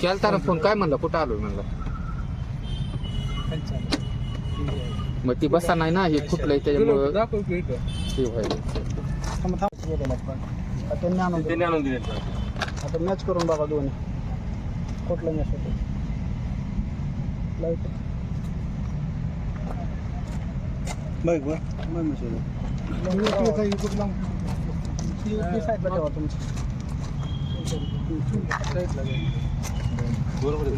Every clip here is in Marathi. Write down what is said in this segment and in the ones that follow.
केलता ना फोन. काय म्हणला? कुठं आलोय म्हणला? मग ती बसा नाही ना हे फुटलंय त्याच्यामुळं. हे व्हायलं त्यांनी आणून त्यांनी आणून दिले दिलं. आता मॅच करून बघा दोन्ही. कुठलं मॅच होतं? लाइट बघ बघ. तुमची साईडला बरोबर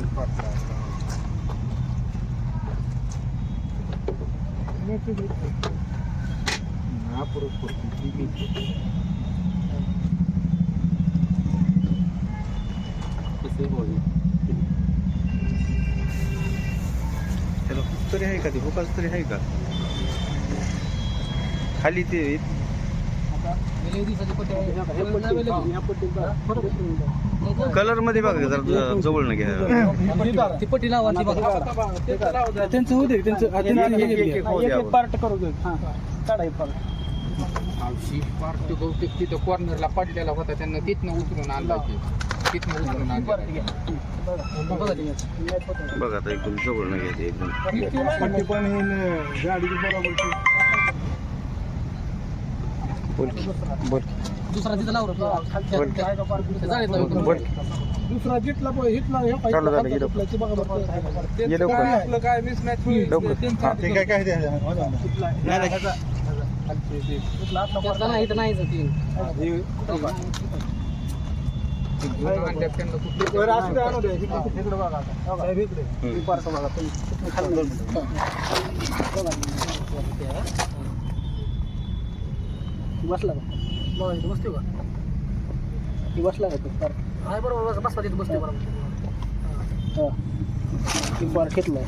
त्याला तरी आहे का ते? हुकाच तरी आहे का? खाली ते कलरमध्ये बघा जरा जवळ न घ्या ती पट्टी लावा ती बघा. त्यांचं होऊ दे त्यांचं. पार्ट करू दे. हां. पार्ट. बहुतेक तिथं कॉर्नरला पडलेला होता त्यांना तिथनं उचलून आणला की तिथनं उचलून आणला बघा. एकदम जवळ न घ्या ते एकदम पट्टी पण ही न- गाडीची बरोबर बोल की बोल दुसरा तिथला बोल दुसरा जितला हिटला आपलं काय मिसमॅच काय काय नाही नाही. तीन बसला का? बघा इथं बसते का? ती बसला का तो? part? हाय बरोबर बस- बसला तिथं बसते बरोबर. हा. ती part घेतलाय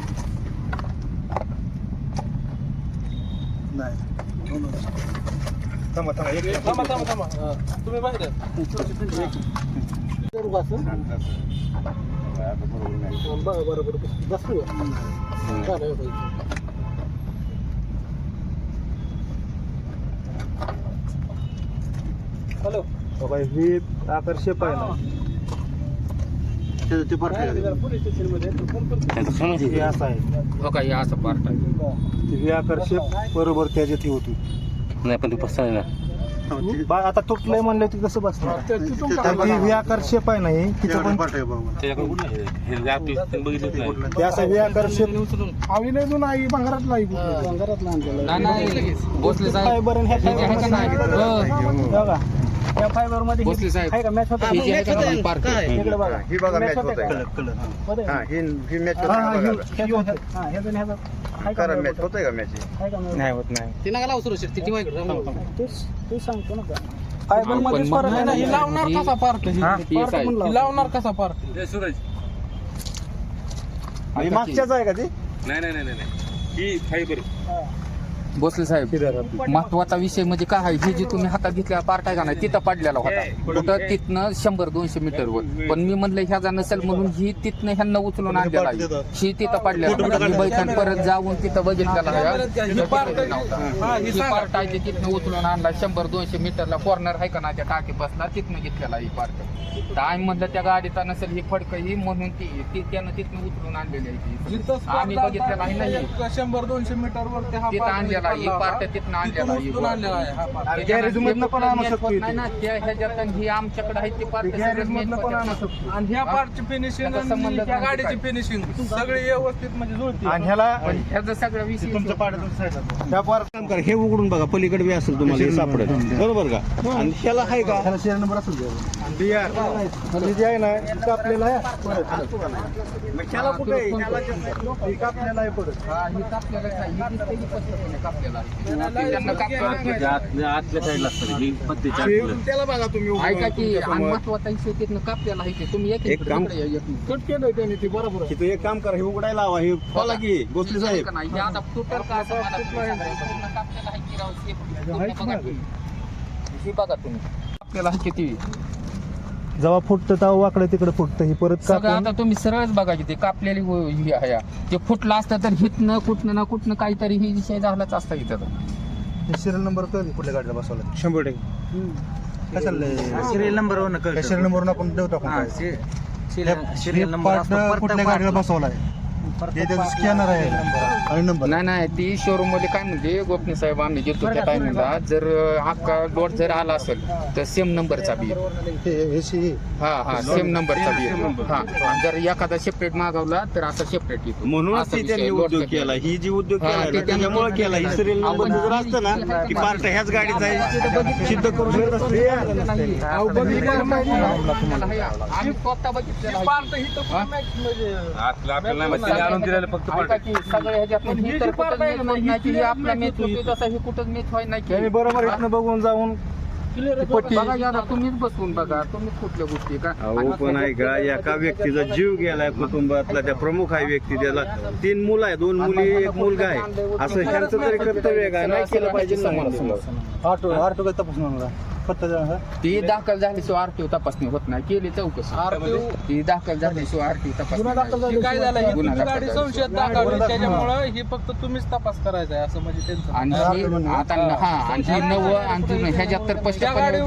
थांबा थांबा एक थांबा थांबा थांबा. तुम्ही बाहेर आहे. करू का? बघा बरोबर. बसू चालेल हॅलो. बाबा ही आकर्षक आहे ना. ते पार्ट पोलीस स्टेशनमध्ये? हे असं आहे. हो. का हे असं पार्ट आहे. ही आकर्षक बरोबर त्याच्यात ही होती नाही पण ते पसरलं ना. बा- आता तुटलंय म्हणलं ती कसं बसणार? तर ती शेप आहे ना ही तिथं पण ते असं शेप आम्ही नाही आई भंगारातला नाही नाही भोसले साहेब. आणि हे का नाही? हो. बघा. या फायबरमध्ये भोसले ही- साहेब. आहे का? मॅच होता हे जे आहे का नाही पार्ट इकडे बघा. ही बघा Match मॅच होते का? आहे? हा ही ही मॅच हा, हा, हे- हा, ह्याचं. आहे का मॅच होतं? आहे का मॅच आहे का match? नाही होत नाही तेच तेच सांगतो ना फायबर पण मध्ये मग- फरक आहे ना? ही लावणार कसा पार्ट हे? लावणार. कसा पार्ट ही मागच्याच आहे का ती? भोसले साहेब. महत्त्वाचा विषय म्हणजे काय आहे? हे जे तुम्ही हातात घेतलेला पार्ट आहे का नाही तिथं पडलेला होता. कुठं? तिथनं शंभर दोनशे मीटरवर पण मी म्हणलं ह्याचा नसेल म्हणून ही तिथनं ह्यांना उचलून आणलेला आहे. ही तिथं पडलेला होता. मी बैठण परत जाऊन तिथं बघितलेला. पार्ट आहे तिथनं उचलून आणला. शंभर दोनशे मीटरला कॉर्नर आहे का नाही त्या टाकी बसला तिथनं घेतलेला ही पार्ट तर आम्ही म्हणलं त्या गाडीचा नसेल ही फडक ही म्हणून ती त्यानं तिथनं उचलून आणलेली आहे आम्ही बघितलेला आहे नाही शंभर दोनशे मीटर वरती तिथं part आणलेला आहे. ही निघाला पार्ट होता. तिथनं आणलेला तिथून आहे. उचलून आणलेला आहे हा part. आणि गॅरेज मधनं पण आणू match शकतो होत इथे. नाही ना त्या ह्याच्यात आणि ही आमच्याकडे आहे ती पार्ट गॅरेज मधनं पण आणू शकतो. आणि ह्या पार्टची फिनिशिंग त्याचा संबंध आणि त्या नाही गाडीची काय. फिनिशिंग सगळी व्यवस्थित म्हणजे जुळते. आणि ह्याला ह्याचा सगळा विषय त्या पार्ट काम करा. हे उघडून बघा पलीकडे बी असेल तुम्हाला हे सापडेल. बरोबर का? आणि ह्याला आहे का? ह्याला शेअर नंबर असेल जी आहे ना कापलेला आहे. ह्याला कुठे आहे? ह्याला जे आहे, ही कापलेला आहे परत हा, ही कापलेलाच आहे. ही दिसते की पत्रपणे कापलेला आहे. त्यांना त्याला बघा तुम्ही उघडून ऐका की तुमच्यासमोर. महत्त्वाचा तिथनं कापलेला आहे की तुम्ही एक एक काम- इकडे या, एक कट त्याने बरोबर की एक काम करा हे उघडायला हवा हे खोला की गोसले साहेब का नाही, हे आता का असं मला तुम्ही सांगा. पूर्ण आहे की राव, हे पूर्ण बघा तुम्ही. ही बघा तुम्ही आहे किती जेव्हा फुटतं तेव्हा वाकडं तिकडे फुटतं ही परत सगळं कापून आता तुम्ही सरळच बघा की ते कापलेली हो- ही आहे. ते फुटलं असतं तर हितनं कुठनं ना कुठनं काहीतरी ही विषय झालाच असता इथं. सिरियल नंबर कळली कुठल्या गाडीला बसवला? शंभर टक्के. काय चाललंय? सिरियल नंबरवर सिरियल नंबरवर आपण देऊ टाकून काय. हे पार्ट कुठल्या गाडीला बसवलाय? त्याचं स्कॅनर आहे. आणि नंबर. नाही नाही ती शोरूममध्ये काय म्हणते गोपनी साहेब आम्ही घेतो त्या टायमिंगला जर अख्खा लोट जर आला असेल तर सेम नंबरचा बी. हे हे हा हा. सेम नंबरचा बी. हा आणि जर एखादा सेपरेट मागवला तर असा सेपरेट येतो. म्हणूनच असा ती विषय त्यांनी लोटचा उद्योग बी. केला. ही जी उद्योग हा, केला ते ना, त्याच्यामुळे केला. ही सिरियल नंबर जर असतं ना की पार्ट ह्याच गाडीचा आहे सिद्ध करू शकत असते. आम्ही स्वतः बघितलेलं आहे. हा? ऐका की सगळे ह्याच्यातून ही तर कुठंच match होत नाही की हे आपला मॅच होतो तसा हे कुठंच मॅच व्हाय नाही त्यांनी की बरोबर इथनं बघून जाऊन पट्टी बघा याला तुम्हीच बसून बघा तुम्ही कुठल्या गोष्टी का? अहो पण ऐका एका व्यक्तीचा जीव गेलाय कुटुंबातला त्या प्रमुख आहे व्यक्ती त्याला. तीन मुलं आहे दोन मुली एक मुलगा आहे. असं ह्यांचं तरी कर्तव्य आहे का? नाही केलं पाहिजे ना म्हणून. ऑटो ऑटो काय तपासून आणला ती दाखल झाल्याशिवाय आरटीओ तपासणी होत नाही. केली चौकशी. ती दाखल झाल्याशिवाय आरटीओ तपासणी. काय झालं ही गुन्हा तुमची दाखल गाडी झाला. संशयात दाखवली त्याच्यामुळं ही फक्त तुम्हीच तपास करायचा आहे असं म्हणजे त्यांचं आणि ही आता हा आणि ही नव आणि जुनं ह्याच्यात तर गाडी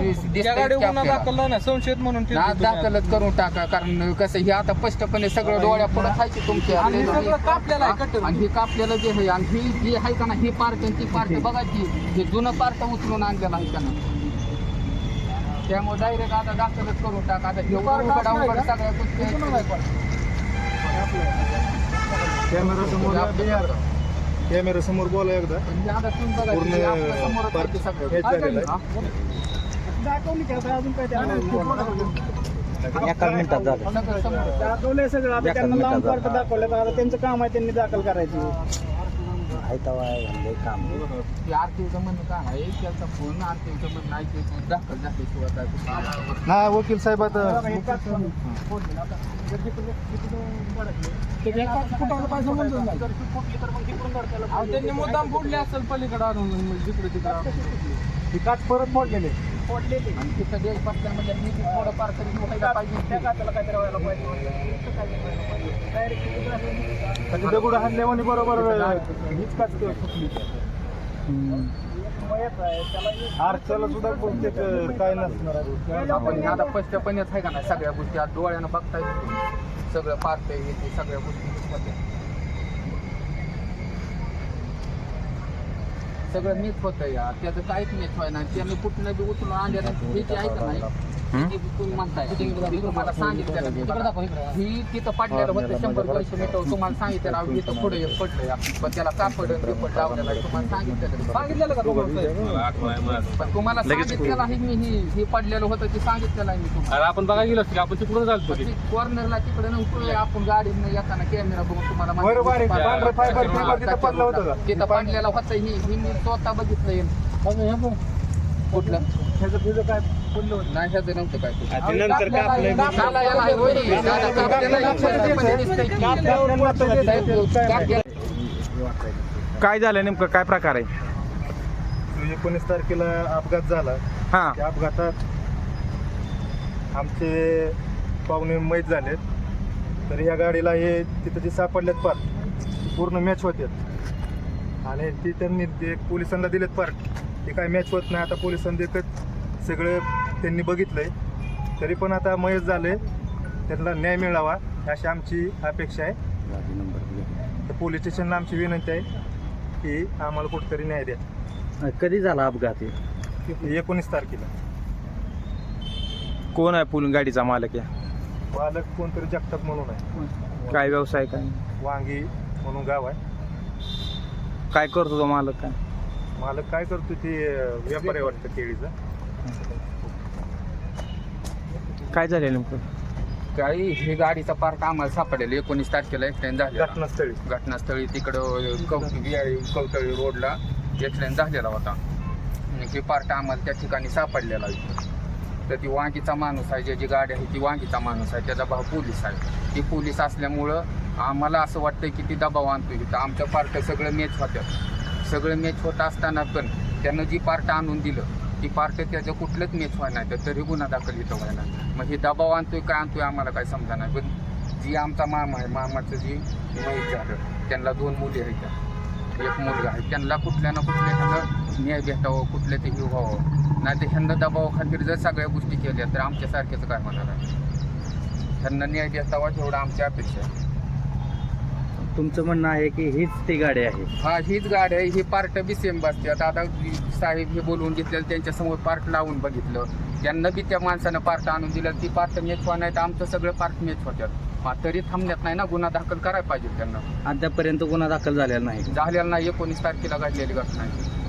गाडी गुन्हा. दाखल नाही संशयित म्हणून ठेवली. दाखलच करून टाका कारण कसं हे आता स्पष्टपणे सगळं डोळ्या पुढे खायचे तुमच्या आणि हे सगळं कापलेलं आहे. आणि हे कापलेलं जे आहे आणि ही जी आहे का ना ही पार्ट आणि ती पार्ट बघा की हे जुनं पार्ट उचलून आणलेलं आहे का ना त्यामुळे डायरेक्ट आता दाखलच करून टाका आता उघड उघड सगळ्या कॅमेरा समोर कॅमेरा समोर बोला। एकदा पूर्ण सगळं. हेच झालेलं आहे. हा? एका मिनिटात झालं दाखवलंय सगळं आता त्यांना लांब पार्ट दाखवलं तर आता त्यांचं काम आहे त्यांनी दाखल करायचं. ते आरटीओचं म्हणणं काय आहे? त्याचा फोन आरटीओचं म्हणणं ऐकायचं दाखल झाल्याशिवाय काय कुठं ना वकील साहेब आता त्यांनी मुद्दाम फोडले असेल पलीकडे आणून म्हणजे जिकडे तिकडे आणून. ही काच परत मोडलेले आणि तिथं देश बसल्या म्हणजे मी ते थोडंफार तरी व्हायला पाहिजे. कधी दगड हाणल्यामुळे बरोबर? हीच काच फुटली आरच्याला सुद्धा बहुतेक काय नसणार आहे. आपण आता स्पष्टपणेच आहे का नाही सगळ्या गोष्टी? आज डोळ्यानं बघता येते सगळं पार्ट हे ते सगळ्या गोष्टी सगळं मीच होतं या त्याचं काहीच मीच व्हाय नाही त्याने कुठलं बी उचलून आणल्या हे जे आहे नाही? तुम्ही म्हणताय मी तुम्हाला सांगितलं ही तिथं पडलेलं होतं शंभर तुम्हाला सांगितलं राव इथं पुढे एक पडलंय पण त्याला लावलेलं आहे तुम्हाला सांगितलं सांगितलेलं का तुम्हाला? साहेब? पण तुम्हाला सांगितलेलं आहे मी ही हे पडलेलं होतं ते सांगितलेलं आहे मी तुम्हाला. आपण बघा गेलो असतो आपण तिकडून चालतो ते कॉर्नरला तिकडे नव्हतं आपण गाडीनं येताना कॅमेरा बघून तुम्हाला तिथं पडलं होतं का? तिथं पडलेलं होतं ही ही मी स्वतः बघितलं कुठलं ह्याचं तुझं काय पडलं होतं नाही ह्याचं नव्हतं काय कुठलं. नंतर याला आहे होय. दादा कापलेलं आहे. स्पष्टपणे दिसतंय की. कापलेलं- काय झालं नेमकं काय प्रकार आहे एकोणीस तारखेला अपघात झाला हा त्या अपघातात आमचे पाहुणे मैत झालेत तर ह्या गाडीला हे तिथं जे सापडलेत पार्ट पूर्ण मॅच होतात आणि ती त्यांनी ते पोलिसांना दिलेत पार्ट ते काय मॅच होत नाही. आता पोलिसांनी देखत सगळं त्यांनी बघितलंय. तरी पण आता मयत झाले त्यांना न्याय मिळावा अशी आमची अपेक्षा आहे. तर पोलीस स्टेशनला आमची विनंती आहे की आम्हाला कुठेतरी न्याय द्या. कधी झाला अपघात एकोणीस तारखेला. कोण आहे पूल गाडीचा मालक आहे मालक कोणतरी जगताप म्हणून आहे. काय व्यवसाय काय? वांगी म्हणून गाव आहे. काय करतो तो मालक काय? मालक काय करतो ते व्यापारी आहे वाटतं केळीचा. काय झालं नेमकं? काही हे गाडीचा पार्ट आम्हाला सापडेल एकोणीस तारखेला ऍक्सिडेंट झालेला. घटनास्थळी. घटनास्थळी तिकडं कवटी कवतळी रोडला ऍक्सिडेंट झालेला होता. आणि हे पार्ट आम्हाला त्या ठिकाणी सापडलेला आहे. तर ती वांगीचा माणूस आहे ज्याची गाडी आहे ती वांगीचा माणूस आहे त्याचा भाऊ पोलीस आहे. ती पोलीस असल्यामुळं आम्हाला असं वाटतं की ती दबाव आणतो इथं आमच्या पार्ट सगळं मॅच होत्या. सगळं मॅच होत असताना पण त्यानं जी पार्ट आणून दिलं ती पार्ट त्याचं कुठलंच मॅच व्हायला नाही. तर तरी गुन्हा दाखल इथं व्हायला मग हे दबाव आणतोय काय आणतोय आम्हाला काय समजा नाही. पण जी आमचा मामा आहे मामाचं जी माहीत झालं त्यांना दोन मुली आहेत त्या. एक मुलगा आहे. त्यांना कुठल्या ना कुठल्या ह्यानं न्याय भेटावं कुठल्या ते हे व्हावं नाही तर ह्यांना दबावाखातीर जर सगळ्या गोष्टी केल्या तर आमच्यासारख्याचं काय होणार आहे? त्यांना न्याय देतावा तेवढं आमची अपेक्षा आहे. तुमचं म्हणणं आहे की हीच ती गाडी आहे. हा हीच गाडी आहे. ही पार्ट बी सेम बसतात आता साहेब हे बोलवून घेतलेलं त्यांच्यासमोर पार्ट लावून बघितलं. त्यांना बी त्या माणसानं पार्ट आणून दिलं. ती पार्ट मेच नाही तर आमचं सगळं पार्ट मेच होत्यात. तरी थांबण्यात नाही ना. गुन्हा दाखल करायला पाहिजे त्यांना. अद्यापर्यंत गुन्हा दाखल झालेला नाही. झालेला नाही. एकोणीस तारखेला घडलेली घटना आहे.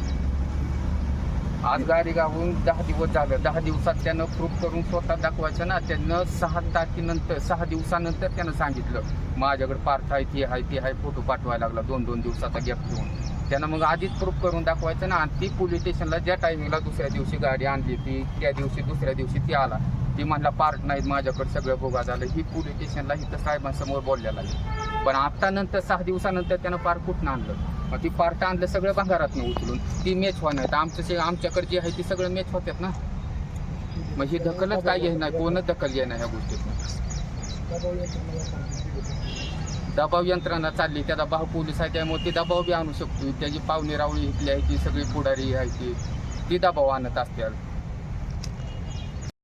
आज गाडी गावून दहा दिवस झालं. दहा दिवसात त्यानं प्रूफ करून स्वतः दाखवायचं ना त्यानं सहा तारखेनंतर सहा दिवसानंतर त्यानं सांगितलं माझ्याकडे पार्थ आहे ती आहे ती आहे फोटो पाठवायला लागला दोन दोन दिवसाचा गॅप घेऊन. त्यानं मग आधीच प्रूफ करून दाखवायचं ना आणि ती पोलीस स्टेशनला ज्या टायमिंगला दुसऱ्या दिवशी गाडी आणली ती त्या दिवशी दुसऱ्या दिवशी ती आला. ती म्हणला पार्ट नाहीत माझ्याकडे सगळं भोगा झालं. ही पोलीस स्टेशनला इथं साहेबांसमोर बोललेला लागली पण आता नंतर सहा दिवसानंतर त्यानं पार्ट कुठनं आणलं? मग ती पार्ट आणलं सगळं भंगारातनं उचलून ती मॅच होणार. तर आमचं जे आमच्याकडे जे आहे ती सगळं मॅच होत्यात ना? मग ही दखलच काय येणार कोण कोणच दखल घे ह्या गोष्टीत दबाव यंत्रणा चालली त्याचा भाव पोलीस आहे त्यामुळे ती दबाव बी आणू शकतो त्याची पाहुणे रावळी इथली आहे ती सगळी पुढारी आहे ती. ती दबाव आणत असतील